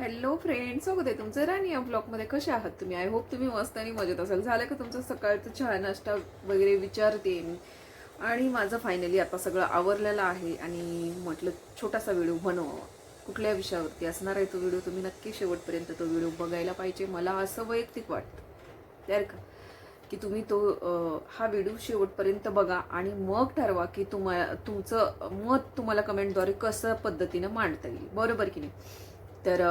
Hello friends स्वागत आहे तुमचं राणी या ब्लॉगमध्ये कसे आहात तुम्ही? आय होप तुम्ही मस्त आणि मजेत असाल. झालं का तुमचं सकाळचं चहा नाश्ता वगैरे विचारते मी. आणि माझं फायनली आता सगळं आवरलेलं आहे आणि म्हटलं छोटासा व्हिडिओ बनवावा. कुठल्या विषयावरती असणार आहे तो व्हिडिओ तुम्ही नक्की शेवटपर्यंत तो व्हिडिओ बघायला पाहिजे. मला असं वैयक्तिक वाटतं. त्यार का? की तुम्ही तो हा व्हिडिओ शेवटपर्यंत बघा आणि मग ठरवा की तुम्हाला तुमचं मत तुम्हाला कमेंटद्वारे कसं पद्धतीनं मांडता येईल. बरोबर की नाही? तर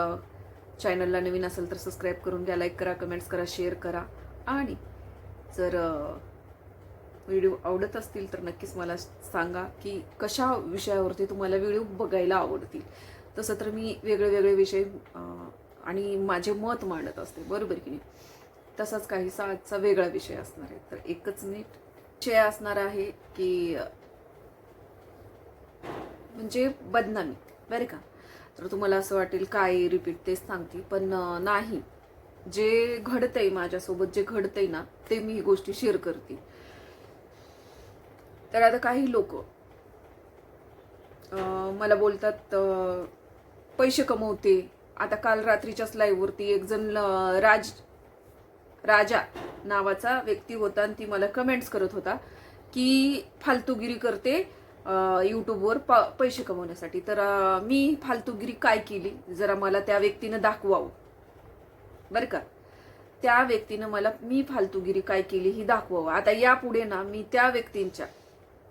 चॅनलला नवीन असेल तर सबस्क्राईब करून घ्या लाईक करा कमेंट्स करा शेअर करा. आणि जर व्हिडिओ आवडत असतील तर नक्कीच मला सांगा की कशा विषयावरती तुम्हाला व्हिडिओ बघायला आवडतील. तसं तर मी वेगळे वेगळे विषय आणि माझे मत मांडत असते. बरोबर की नाही? तसाच काहीसा आजचा वेगळा विषय असणार आहे. तर एकच नीट विषय असणार आहे की म्हणजे बदनामी. बरं का? तर तुम्हाला असं वाटेल काय रिपीट तेच सांगते. पण नाही. जे घडतंय माझ्यासोबत जे घडतंय ना ते मी ही गोष्टी शेअर करते. तर आता काही लोक मला बोलतात पैसे कमवते. आता काल रात्रीच्याच लाईव्हवरती एक जण राज राजा नावाचा व्यक्ती होता आणि ती मला कमेंट्स करत होता की फालतूगिरी करते. यूट्यूबवर प पैसे कमवण्यासाठी. तर मी फालतूगिरी काय केली? जरा मला त्या व्यक्तीनं दाखवावं. बरं का? त्या व्यक्तीनं मला मी फालतूगिरी काय केली ही दाखवावं. आता यापुढे ना मी त्या व्यक्तींच्या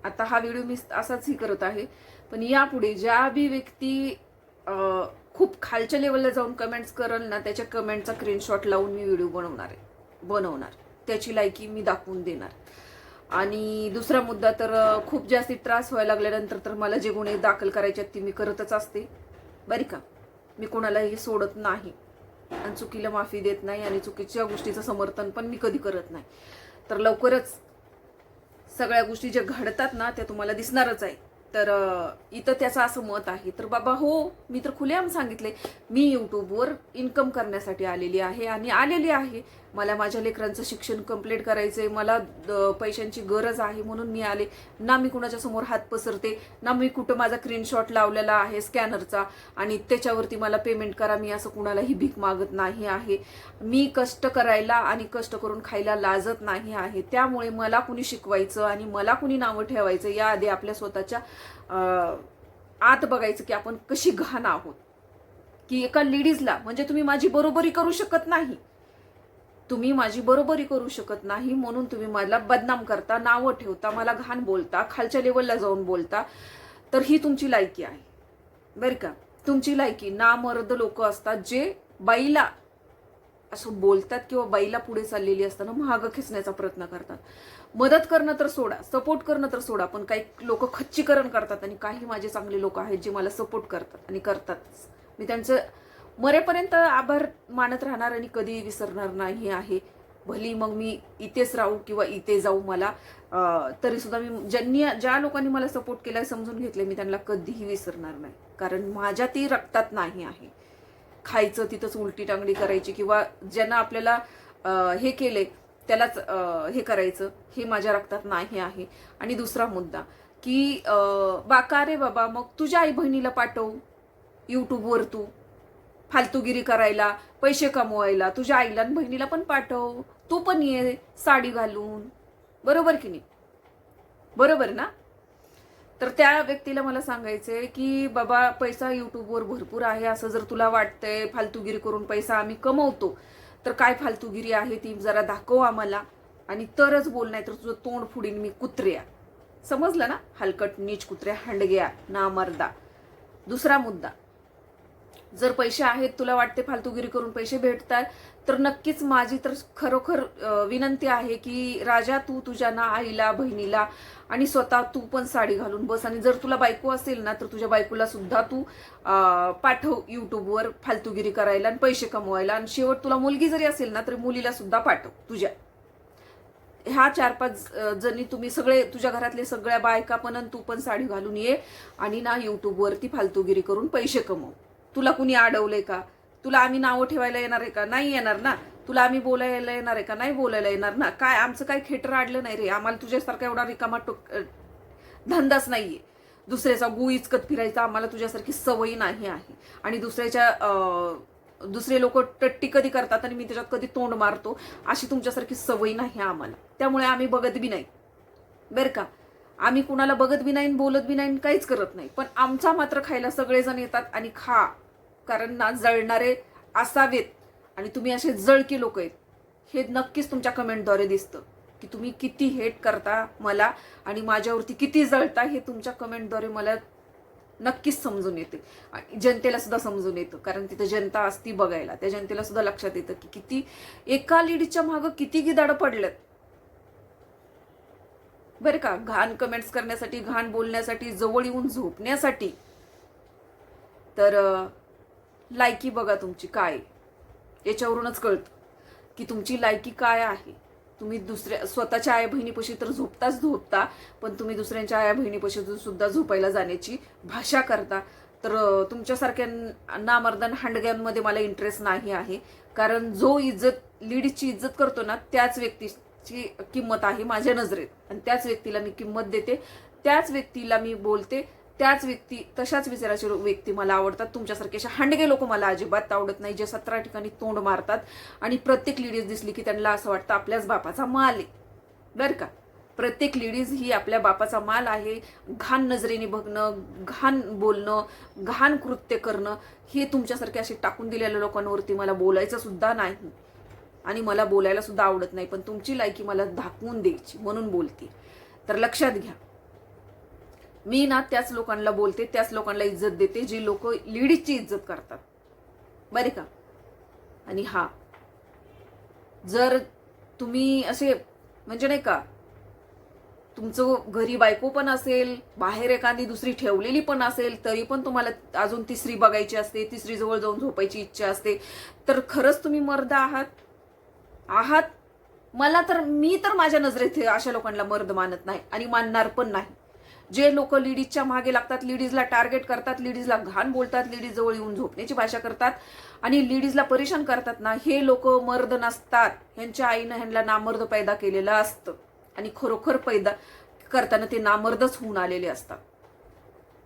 आता हा व्हिडिओ मी असाच ही करत आहे पण यापुढे ज्या बी व्यक्ती खूप खालच्या लेवलला जाऊन कमेंट्स करल ना त्याच्या कमेंटचा स्क्रीनशॉट लावून मी व्हिडिओ बनवणार आहे. बनवणार. त्याची लायकी मी दाखवून देणार. आणि दुसरा मुद्दा तर खूप जास्ती त्रास व्हायला लागल्यानंतर तर मला जे गुन्हे दाखल करायचे आहेत ते मी करतच असते. बरी का? मी कोणालाही सोडत नाही आणि चुकीला माफी देत नाही आणि चुकीच्या गोष्टीचं समर्थन पण मी कधी करत नाही. तर लवकरच सगळ्या गोष्टी ज्या घडतात ना त्या तुम्हाला दिसणारच आहे तर इथं त्याचं असं मत आहे. तर बाबा हो मी तर खुलेआम सांगितले. मी यूट्यूबवर इन्कम करण्यासाठी आलेली आहे आणि आलेली आहे. मला माझ्या लेकरांचं शिक्षण कंप्लीट करायचंय मला द- पैशांची गरज आहे म्हणून मी आले. ना मी कुणाच्या समोर हात पसरते ना मी कुठं माझा स्क्रीनशॉट लावलेला आहे स्कॅनरचा आणि त्याच्यावरती मला पेमेंट करा मी असं कुणालाही भीक मागत नाही आहे. मी कष्ट करायला आणि कष्ट करून खायला लाजत नाही आहे. त्यामुळे मला कुणी शिकवायचं आणि मला कुणी नावं ठेवायचं याआधी आपल्या स्वतःच्या आत बघायचं की आपण कशी घाण आहोत. की एका लेडीजला म्हणजे तुम्ही माझी बरोबरी करू शकत नाही. तुम्ही माझी बरोबरी करू शकत नाही म्हणून तुम्ही मला बदनाम करता नावं ठेवता मला घाण बोलता खालच्या लेवलला जाऊन बोलता. तर ही तुमची लायकी आहे. बरं का? तुमची लायकी नामर्द लोक असतात जे बाईला असं बोलतात किंवा बाईला पुढे चाललेली असताना महाग खेचण्याचा प्रयत्न करतात. मदत करणं तर सोडा सपोर्ट करणं तर सोडा पण काही लोक खच्चीकरण करतात आणि काही माझे चांगले लोक आहेत जे मला सपोर्ट करतात आणि करतात मी त्यांचं मरेपर्यंत आभार मानत राहणार आणि कधी विसरणार नाही आहे. भली मग मी इथेच राहू किंवा इथे जाऊ मला तरी सुद्धा मी ज्यांनी ज्या लोकांनी मला सपोर्ट केला समजून घेतले मी त्यांना कधीही विसरणार नाही. कारण माझ्या ती रक्तात नाही आहे. खायचं तिथंच उलटी टांगडी करायची किंवा ज्यांना आपल्याला हे केले त्यालाच हे करायचं हे माझ्या रक्तात नाही आहे. आणि दुसरा मुद्दा की बाका रे बाबा मग तुझ्या आई बहिणीला पाठव यूट्यूबवर तू. फालतूगिरी करायला पैसे कमवायला तुझ्या आईला आणि बहिणीला पण पाठव. तू पण ये साडी घालून. बरोबर की नाही? बरोबर ना? तर त्या व्यक्तीला मला सांगायचंय की बाबा पैसा युट्यूबवर भरपूर आहे असं जर तुला वाटतंय फालतूगिरी करून पैसा आम्ही कमवतो तर काय फालतूगिरी आहे ती जरा दाखव आम्हाला. आणि तरच बोल नाही तर तुझं तोंड फुडीन मी कुत्र्या. समजलं ना? हलकट नीच कुत्र्या हंडग्या नामर्दा. दुसरा मुद्दा. जर पैसे आहेत तुला वाटते फालतूगिरी करून पैसे भेटतात तर नक्कीच माझी तर खरोखर विनंती आहे की राजा तू तुझ्या ना आईला बहिणीला आणि स्वतः तू पण साडी घालून बस. आणि जर तुला बायको असेल ना तर तुझ्या बायकोला सुद्धा तू पाठव युट्यूबवर फालतूगिरी करायला आणि पैसे कमवायला. आणि शेवट तुला मुलगी जरी असेल ना तरी मुलीला सुद्धा पाठव तुझ्या. ह्या चार पाच जणी तुम्ही सगळे तुझ्या घरातले सगळ्या बायका पण तू पण साडी घालून ये आणि ना युट्यूबवरती फालतूगिरी करून पैसे कमव. तुला कुणी अडवलंय का? तुला आम्ही नावं ठेवायला येणार आहे का? नाही येणार ना. तुला आम्ही बोलायला येणार आहे का? नाही बोलायला येणार ना. काय आमचं काय खेटर आडलं नाही रे. आम्हाला तुझ्यासारखा एवढा रिकामा टोक धंदाच नाहीये. दुसऱ्याचा गु इचकत फिरायचा आम्हाला तुझ्यासारखी सवयी नाही आहे. आणि दुसऱ्याच्या दुसरे लोक टट्टी कधी करतात आणि मी त्याच्यात कधी तोंड मारतो अशी तुमच्यासारखी सवय नाही आम्हाला. त्यामुळे आम्ही बघत बी नाही. बरं का? आम्ही कुणाला बघत बी नाही बोलत बी नाही काहीच करत नाही. पण आमचा मात्र खायला सगळेजण येतात आणि खा. कारण ना जळणारे असावेत. आणि तुम्ही असे जळकी लोक आहेत. हे नक्कीच तुमच्या कमेंटद्वारे दिसतं की तुम्ही किती हेट करता मला आणि माझ्यावरती किती जळता हे तुमच्या कमेंटद्वारे मला नक्कीच समजून येते. आणि जनतेला सुद्धा समजून येतं. कारण तिथं जनता असती बघायला. त्या जनतेला सुद्धा लक्षात येतं की किती एका लेडीच्या मागं किती गिदाडं पडल्यात. बरं का घाण कमेंट्स करण्यासाठी घाण बोलण्यासाठी जवळ येऊन झोपण्यासाठी. तर लायकी बघा तुमची काय याच्यावरूनच कळतं की तुमची लायकी काय आहे. तुम्ही दुसऱ्या स्वतःच्या आया बहिणीपाशी तर झोपताच झोपता पण तुम्ही दुसऱ्यांच्या आया बहिणीपाशी सुद्धा झोपायला जाण्याची भाषा करता. तर तुमच्यासारख्या नामर्दन हांडग्यांमध्ये मला इंटरेस्ट नाही आहे. कारण जो इज्जत लीडची इज्जत करतो ना त्याच व्यक्ती ची किंमत आहे माझ्या नजरेत. आणि त्याच व्यक्तीला मी किंमत देते त्याच व्यक्तीला मी बोलते त्याच व्यक्ती तशाच विचाराचे व्यक्ती मला आवडतात. तुमच्यासारखे असे हांडगे लोक मला अजिबात आवडत नाही जे सतरा ठिकाणी तोंड मारतात आणि प्रत्येक लेडीज दिसली की त्यांना असं वाटतं आपल्याच बापाचा माल आहे. बरं का? प्रत्येक लेडीज ही आपल्या बापाचा माल आहे. घाण नजरेने बघणं घाण बोलणं घाण कृत्य करणं हे तुमच्यासारखे असे टाकून दिलेल्या लोकांवरती मला बोलायचं सुद्धा नाही. आणि मला बोलायला सुद्धा आवडत नाही पण तुमची लायकी मला धाकवून द्यायची म्हणून बोलते. तर लक्षात घ्या. मी ना त्याच लोकांना बोलते त्याच लोकांना इज्जत देते जी लोक लेडीजची इज्जत करतात. बरे का? आणि हा जर तुम्ही असे म्हणजे नाही का तुमचं घरी बायको पण असेल बाहेर एखादी दुसरी ठेवलेली पण असेल तरी पण तुम्हाला अजून तिसरी बघायची असते तिसरी जवळ जाऊन झोपायची इच्छा असते तर खरंच तुम्ही मर्द आहात. आहात? मला तर मी तर माझ्या नजरेत अशा लोकांना मर्द मानत नाही आणि मानणार पण नाही. जे लोक लेडीजच्या मागे लागतात लेडीजला टार्गेट करतात लेडीजला घाण बोलतात लेडीज जवळ येऊन झोपण्याची भाषा करतात आणि लेडीजला परेशान करतात ना हे लोक मर्द नसतात. ह्यांच्या आईनं ह्यांना नामर्द पैदा केलेलं असतं आणि खरोखर पैदा करताना ते नामर्दच होऊन आलेले असतात.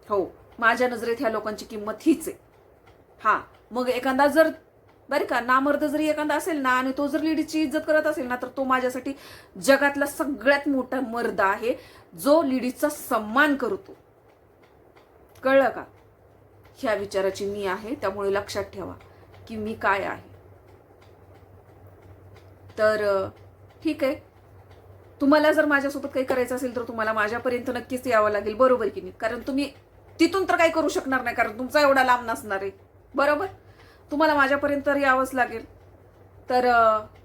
हो माझ्या नजरेत ह्या लोकांची किंमत हीच आहे. हा मग एखादा जर बरं का नामर्द जरी एखादा असेल ना आणि तो जर लेडीजची इज्जत करत असेल ना तर तो माझ्यासाठी जगातला सगळ्यात मोठा मर्द आहे जो लेडीजचा सन्मान करतो. कळलं का? ह्या विचाराची मी आहे त्यामुळे लक्षात ठेवा की मी काय आहे. तर ठीक आहे. तुम्हाला जर माझ्यासोबत काही करायचं असेल तर तुम्हाला माझ्यापर्यंत नक्कीच यावं लागेल. बरोबर की नाही? कारण तुम्ही तिथून तर काही करू शकणार नाही कारण तुमचा एवढा लांब नसणार आहे. बरोबर? तुम्हाला माझ्यापर्यंत तर यावंच लागेल. तर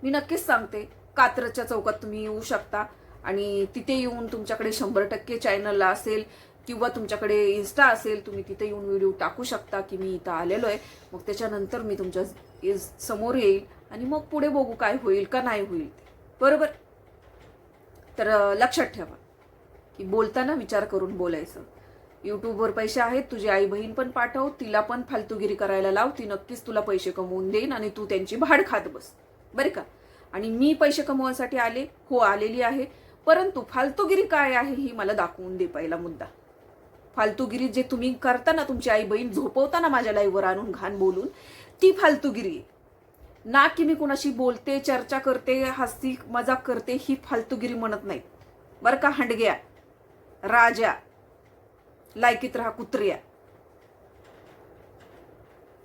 मी नक्कीच सांगते कात्रजच्या चौकात तुम्ही येऊ शकता आणि तिथे येऊन तुमच्याकडे शंभर टक्के चॅनलला असेल किंवा तुमच्याकडे इन्स्टा असेल तुम्ही तिथे येऊन व्हिडिओ टाकू शकता की मी इथं आलेलो आहे मग त्याच्यानंतर मी तुमच्यासमोर येईल आणि मग पुढे बघू काय होईल का नाही होईल ते. बरोबर? तर लक्षात ठेवा की बोलताना विचार करून बोलायचं. यूट्यूबवर पैसे आहेत तुझी आई बहीण पण पाठव तिला पण फालतूगिरी करायला लाव ती नक्कीच तुला पैसे कमवून देईन आणि तू त्यांची भाड खात बस. बरं का? आणि मी पैसे कमवण्यासाठी आले हो आलेली आहे परंतु फालतूगिरी काय आहे ही मला दाखवून दे पहिला मुद्दा. फालतूगिरी जे तुम्ही करता ना तुमची आई बहीण झोपवताना माझ्या लाईव्हवर आणून घाण बोलून ती फालतूगिरी आहे. ना की मी कुणाशी बोलते चर्चा करते हस्ती मजाक करते ही फालतूगिरी म्हणत नाही. बरं का हंडग्या राजा लायकीत राहा कुत्र्या.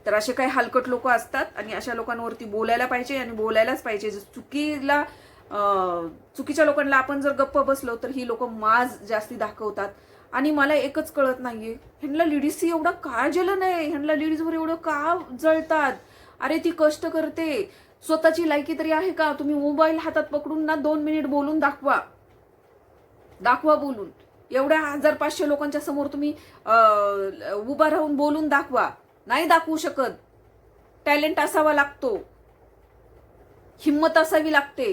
तर असे काही हलकट लोक असतात आणि अशा लोकांवरती बोलायला पाहिजे आणि बोलायलाच पाहिजे. चुकीला चुकीच्या लोकांना आपण जर गप्प बसलो तर ही लोक माज जास्ती दाखवतात. आणि मला एकच कळत नाहीये ह्यांना लेडीजशी एवढं का जलन नाही. ह्यांना लेडीजवर एवढं का जळतात? अरे ती कष्ट करते. स्वतःची लायकी तरी आहे का? तुम्ही मोबाईल हातात पकडून ना दोन मिनिट बोलून दाखवा. दाखवा बोलून. एवढ्या हजार पाचशे लोकांच्या समोर तुम्ही उभा राहून बोलून दाखवा. नाही दाखवू शकत. टॅलेंट असावा लागतो. हिंमत असावी लागते.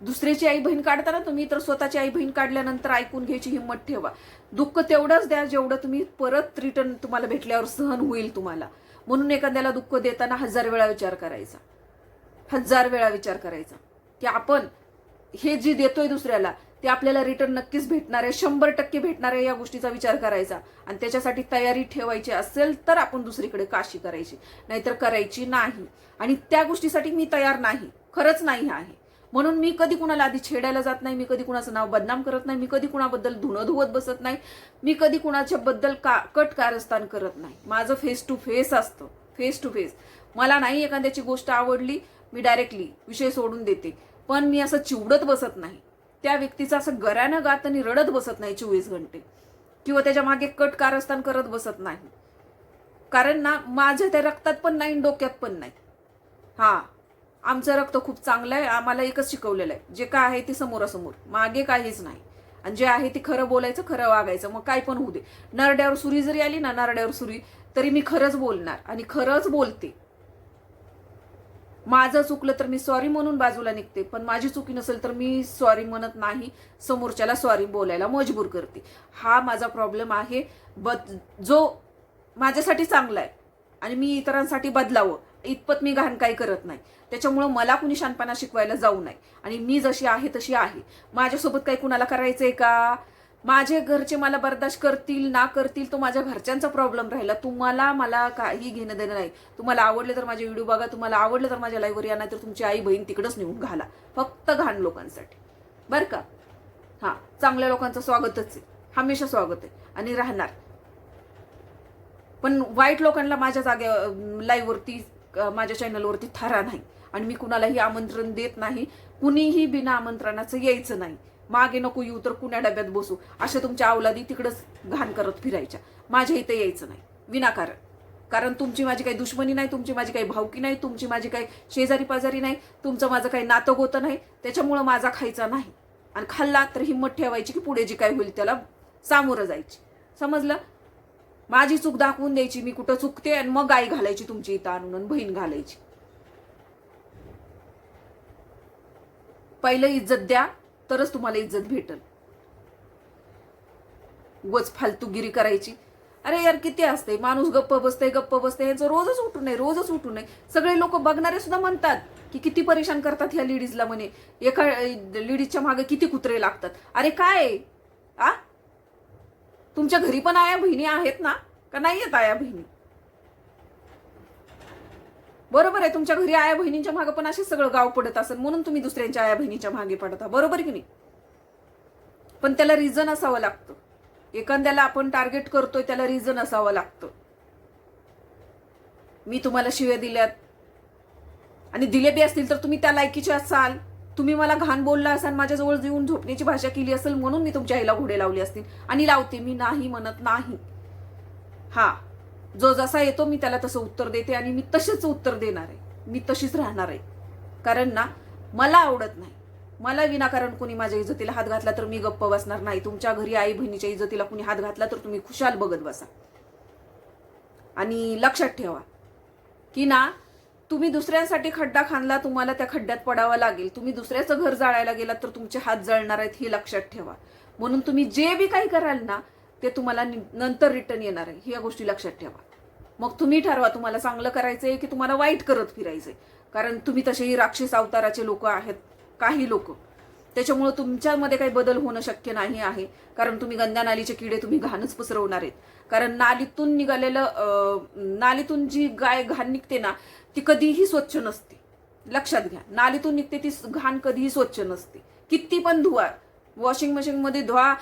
दुसऱ्याची आई बहीण काढताना तुम्ही तर स्वतःची आई बहीण काढल्यानंतर ऐकून घ्यायची हिंमत ठेवा. दुःख तेवढंच द्या जेवढं तुम्ही परत रिटर्न तुम्हाला भेटल्यावर सहन होईल तुम्हाला. म्हणून एखाद्याला दुःख देताना हजार वेळा विचार करायचा. हजार वेळा विचार करायचा. की आपण हे जे देतोय दुसऱ्याला ते आपल्याला रिटर्न नक्कीच भेटणार आहे. शंभर टक्के भेटणार आहे या गोष्टीचा विचार करायचा. आणि त्याच्यासाठी तयारी ठेवायची असेल तर आपण दुसरीकडे काशी करायची. नाहीतर करायची नाही. आणि त्या गोष्टीसाठी मी तयार नाही. खरंच नाही आहे. म्हणून मी कधी कुणाला आधी छेडायला जात नाही मी कधी कुणाचं नाव बदनाम करत नाही मी कधी कुणाबद्दल धुणं धुवत बसत नाही मी कधी कुणाच्या बद्दल का कट कारस्थान करत नाही. माझं फेस टू फेस असतं. फेस टू फेस मला नाही एखाद्याची गोष्ट आवडली मी डायरेक्टली विषय सोडून देते. पण मी असं चिवडत बसत नाही. त्या व्यक्तीचं असं गऱ्यानं गात आणि रडत बसत नाही चोवीस घंटे. किंवा त्याच्यामागे कट कारस्थान करत बसत नाही. कारण ना माझ्या त्या रक्तात पण नाही डोक्यात पण नाही. हा आमचं रक्त खूप चांगलं आहे आम्हाला एकच शिकवलेलं आहे. जे काय आहे ते समोरासमोर मागे काहीच नाही. आणि जे आहे ते खरं बोलायचं खरं वागायचं मग काय पण होऊ दे. नरड्यावर सुरी जरी आली ना नरड्यावर सुरी तरी मी खरंच बोलणार आणि खरंच बोलते. माझं चुकलं तर मी सॉरी म्हणून बाजूला निघते पण माझी चुकी नसेल तर मी सॉरी म्हणत नाही. समोरच्याला सॉरी बोलायला मजबूर करते. हा माझा प्रॉब्लेम आहे. बद जो माझ्यासाठी चांगला आहे आणि मी इतरांसाठी बदलावं इतपत मी घाण काही करत नाही. त्याच्यामुळं मला कुणी शानपणा शिकवायला जाऊ नये. आणि मी जशी आहे तशी आहे. माझ्यासोबत काही कुणाला करायचं आहे का? माझे घरचे मला बर्दाश्त करतील ना करतील तो माझ्या घरच्यांचा प्रॉब्लेम राहिला. तुम्हाला मला काही घेणं देणं नाही. तुम्हाला आवडले तर माझे व्हिडिओ बघा तुम्हाला आवडलं तर माझ्या लाईव्हवर या नाही तर तुमची आई बहीण तिकडंच नेऊन घाला. फक्त घाण लोकांसाठी. बरं का? हां चांगल्या लोकांचं स्वागतच आहे. हमेशा स्वागत आहे. आणि राहणार. पण वाईट लोकांना माझ्या जागे लाईव्हवरती माझ्या चॅनलवरती थारा नाही. आणि मी कुणालाही आमंत्रण देत नाही. कुणीही बिना आमंत्रणाचं यायचं नाही. मागे नको येऊ तर कुण्या डब्यात बसू? अशा तुमच्या अवलादी तिकडंच घाण करत फिरायच्या. माझ्या इथं यायचं नाही. विनाकारण. कारण तुमची माझी काही दुश्मनी नाही तुमची माझी काही भावकी नाही तुमची माझी काही शेजारी पाजारी नाही तुमचं माझं काही नातं गोतं नाही त्याच्यामुळं माझा खायचा नाही. आणि खाल्ला तर हिंमत ठेवायची की पुढे जी काय होईल त्याला सामोरं जायची. समजलं? माझी चूक दाखवून द्यायची मी कुठं चुकते आणि मग गाय घालायची तुमची इथं आणून बहीण घालायची. पहिलं इज्जत द्या तरच तुम्हाला इज्जत भेटल. उगच फालतूगिरी करायची. अरे यार किती असते माणूस गप्प बसते गप्प बसते यांचं रोजच उठू नये रोजच उठू नये. सगळे लोक बघणारे सुद्धा म्हणतात की किती परेशान करतात ह्या लेडीजला म्हणे. एका लेडीजच्या मागे किती कुत्रे लागतात. अरे काय? आ? तुमच्या घरी पण आया बहिणी आहेत ना? का नाही आहेत आया बहिणी? बरोबर आहे तुमच्या घरी आया बहिणींच्या मागे पण असे सगळं गाव पडत असेल म्हणून तुम्ही दुसऱ्यांच्या आया बहिणीच्या मागे पडता बरोबर की नाही? पण त्याला रिझन असावं लागतं. एखाद्याला आपण टार्गेट करतोय त्याला रिझन असावं लागतं. मी तुम्हाला शिव्या दिल्यात. आणि दिले बी असतील तर तुम्ही त्या लायकीचे असाल. तुम्ही मला घाण बोलला असाल माझ्याजवळ येऊन झोपण्याची भाषा केली असेल म्हणून मी तुमच्या आईला घोडे लावले असतील. आणि लावते मी नाही म्हणत नाही. हा जो जसा येतो मी त्याला तसं उत्तर देते आणि मी तसेच उत्तर देणार आहे. मी तशीच राहणार आहे. कारण ना मला आवडत नाही. मला विनाकारण कोणी माझ्या इज्जतीला हात घातला तर मी गप्प बसणार नाही. तुमच्या घरी आई बहिणीच्या इज्जतीला कोणी हात घातला तर तुम्ही खुशाल बघत बसा. आणि लक्षात ठेवा की ना तुम्ही दुसऱ्यांसाठी खड्डा खांदला तुम्हाला त्या खड्ड्यात पडावा लागेल. तुम्ही दुसऱ्याचं घर जाळायला गेलात तर तुमचे हात जळणार आहेत हे लक्षात ठेवा. म्हणून तुम्ही जे बी काही कराल ना ते तुम्हाला नि- नंतर रिटर्न येणार आहे. ह्या गोष्टी लक्षात ठेवा. मग तुम्ही ठरवा तुम्हाला चांगलं करायचंय की तुम्हाला वाईट करत फिरायचंय. कारण तुम्ही तसेही राक्षस अवताराचे लोक आहेत काही लोक. त्याच्यामुळं तुमच्यामध्ये काही बदल होणं शक्य नाही आहे. कारण तुम्ही गंगा नालीचे किडे तुम्ही घाणच पसरवणार आहेत. कारण नालीतून निघालेलं नालीतून जी गाय घाण निघते ना ती कधीही स्वच्छ नसते. लक्षात घ्या नालीतून निघते ती घाण कधीही स्वच्छ नसते. किती पण धुवा वॉशिंग मशीनमध्ये धुवा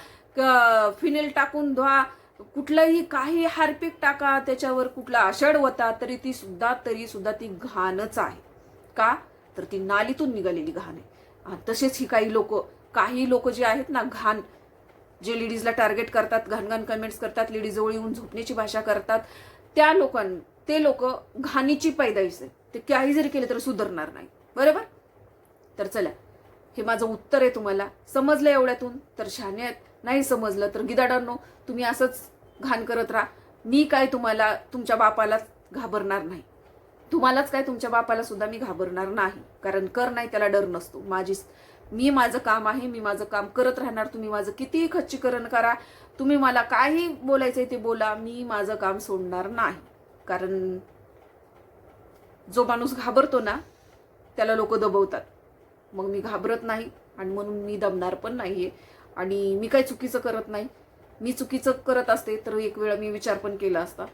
फिनेल टाकून धुवा कुठलंही काही हार्पिक टाका त्याच्यावर कुठला आषाढ होता तरी ती सुद्धा तरी सुद्धा ती घाणच आहे. का? तर ती नालीतून निघालेली घाण आहे. तसेच ही काही लोक काही लोक जे आहेत ना घाण जे लेडीजला टार्गेट करतात घाण घाण कमेंट्स करतात लेडीजवळ येऊन झोपण्याची भाषा करतात त्या लोकां ते लोक घाणीची पैदाईश आहे. ते काही जरी केले तर सुधारणार नाही. बरोबर? तर चला हे माझं उत्तर आहे तुम्हाला. समजलं एवढ्यातून? तर शहाण्यात नाही समजलं तर गिदाडांनो तुम्ही असंच घाण करत राहा. मी काय तुम्हाला तुमच्या बापाला घाबरणार नाही. तुम्हालाच काय तुमच्या बापाला सुद्धा मी घाबरणार नाही. कारण कर नाही त्याला डर नसतो. माझी मी माझं काम आहे मी माझं काम करत राहणार. तुम्ही माझं कितीही खच्चीकरण करा. तुम्ही मला काही बोलायचंय ते बोला. मी माझं काम सोडणार नाही. कारण जो माणूस घाबरतो ना त्याला लोक दबवतात. मग मी घाबरत नाही आणि म्हणून मी दमणार पण नाही आहे आणि मी काय चुकीचं करत नाही. मी चुकीचं करत असते तर एक वेळा मी विचार पण केला असता.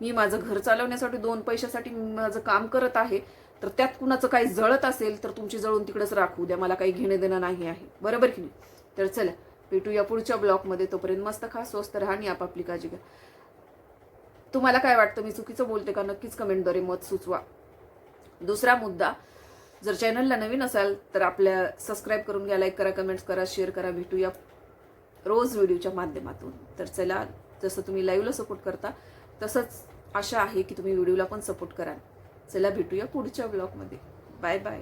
मी माझं घर चालवण्यासाठी दोन पैशासाठी मी माझं काम करत आहे तर त्यात कुणाचं काही जळत असेल तर तुमची जळून तिकडेच राखू द्या. मला काही घेणं देणं नाही आहे. बरोबर की नाही? तर चला भेटू या पुढच्या ब्लॉगमध्ये. तोपर्यंत मस्त खा स्वस्त राहा आणि आपापली काळजी घ्या. तुम्हाला काय वाटतं? मी चुकीचं बोलते का? नक्कीच कमेंटद्वारे मत सुचवा. दुसरा मुद्दा जर चॅनलला नवीन असाल तर आपल्या सबस्क्राईब करून घ्या लाईक करा कमेंट्स करा शेअर करा भेटूया रोज व्हिडिओच्या माध्यमातून. तर चला जसं तुम्ही लाईव्हला सपोर्ट करता तसंच आशा आहे की तुम्ही व्हिडिओला पण सपोर्ट कराल. चला भेटूया पुढच्या ब्लॉगमध्ये बाय बाय